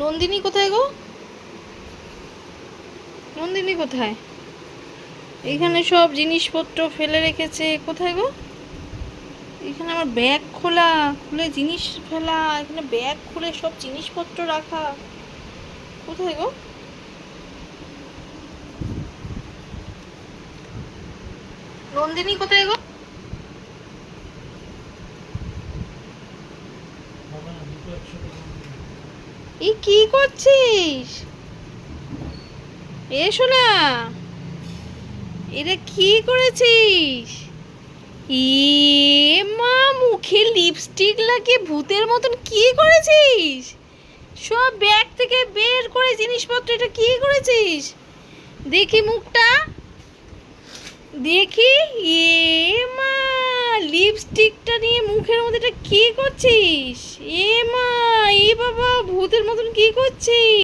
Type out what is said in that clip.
নন্দিনী কোথায় গো? নন্দিনী কোথায়? এখানে সব জিনিসপত্র ফেলে রেখেছে। কোথায় গো? এখানে আমার ব্যাগ খোলা, খুলে জিনিস ফেলা, এখানে ব্যাগ খুলে সব জিনিসপত্র রাখা। কোথায় গো? নন্দিনী কোথায় গো? এই কি করছিস? এসো না এটা কি করেছিস? ই মা, মুখে লিপস্টিক লাগিয়ে ভূতের মতন কি করেছিস? সব ব্যাগ থেকে বের করে জিনিসপত্র, এটা কি করেছিস? দেখি মুখটা। দেখি, এ মা লিপস্টিকটা নিয়ে মুখের মধ্যে এটা কি করছিস? এ এ ভূতের মতন কি করছিস?